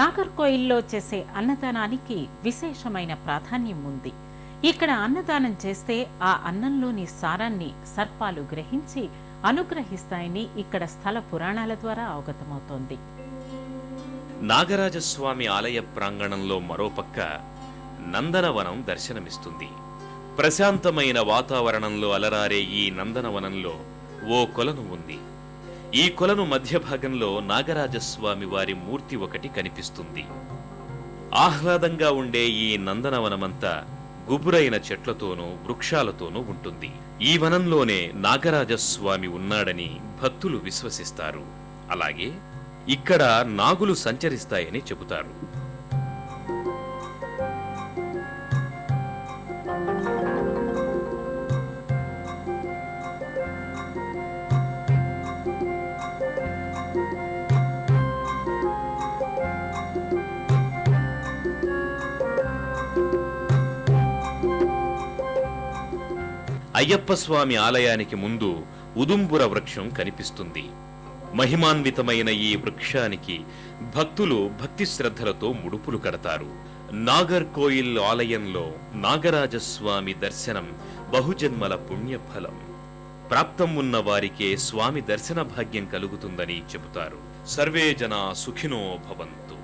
నాగర్కోయిల్లో చేసే అన్నదానానికి విశేషమైన ప్రాధాన్యం ఉంది. ఇక్కడ అన్నదానం చేస్తే ఆ అన్నంలోని సారాన్ని సర్పాలు గ్రహించి అనుగ్రహిస్తాయని ఇక్కడ స్థల పురాణాల ద్వారా అవగతమవుతోంది. నాగరాజస్వామి ఆలయ ప్రాంగణంలో మరోపక్క నందనవనం దర్శనమిస్తుంది. ప్రశాంతమైన వాతావరణంలో అలరారే ఈ నందనవనంలో ఓ కొలను ఉంది. ఈ కొలను మధ్య భాగంలో నాగరాజస్వామి వారి మూర్తి ఒకటి కనిపిస్తుంది. ఆహ్లాదంగా ఉండే ఈ నందనవనమంతా గుబురైన చెట్లతోనూ వృక్షాలతోనూ ఉంటుంది. ఈ వనంలోనే నాగరాజస్వామి ఉన్నాడని భక్తులు విశ్వసిస్తారు. అలాగే ఇక్కడ నాగులు సంచరిస్తాయని చెబుతారు. అయ్యప్ప స్వామి ఆలయానికి ముందు ఉదుంబుర వృక్షం కనిపిస్తుంది. మహిమాన్వితమైన ఈ వృక్షానికి భక్తులు భక్తి శ్రద్ధలతో ముడుపులు కడతారు. నాగర్ కోయిల్ ఆలయంలో నాగరాజస్వామి దర్శనం బహుజన్మల పుణ్యఫలం. ప్రాప్తం ఉన్న వారికే స్వామి దర్శన భాగ్యం కలుగుతుందని చెబుతారు. సర్వే జనా సుఖినో భవంతు.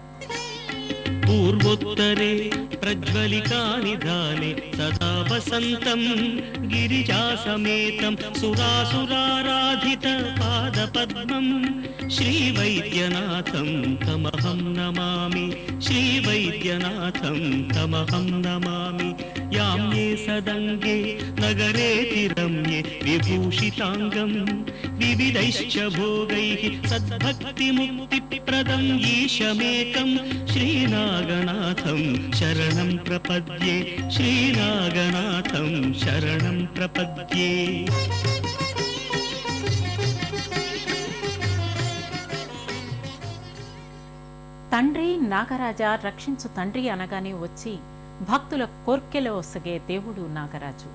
ప్రజ్వలికానిధానే సదా వసంతం గిరిజాసమేతం సురాసురారాధిత పాదపద్మం శ్రీవైద్యనాథం తమహం నమామి శ్రీవై श्रीवैद्यनाथं तमहं नमामि। याम्ये सदङ्गे नगरेति रम्ये विभूषिताङ्गं विविधैश्च भोगैः सद्भक्तिमुक्तिप्रदं ईशमेकं श्रीनागनाथं शरणं प्रपद्ये। श्रीनागनाथं शरणं प्रपद्ये। తండ్రి నాగరాజా రక్షించు తండ్రి అనగానే వచ్చి భక్తుల కోర్కెలో ఒసగే దేవుడు నాగరాజు.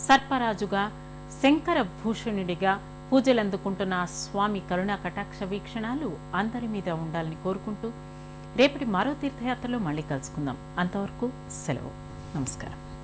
సర్పరాజుగా శంకర భూషణుడిగా పూజలందుకుంటున్న స్వామి కరుణా కటాక్ష వీక్షణాలు అందరి మీద ఉండాలని కోరుకుంటూ రేపటి మరో తీర్థయాత్రలో మళ్ళీ కలుసుకుందాం. అంతవరకు సెలవు. నమస్కారం.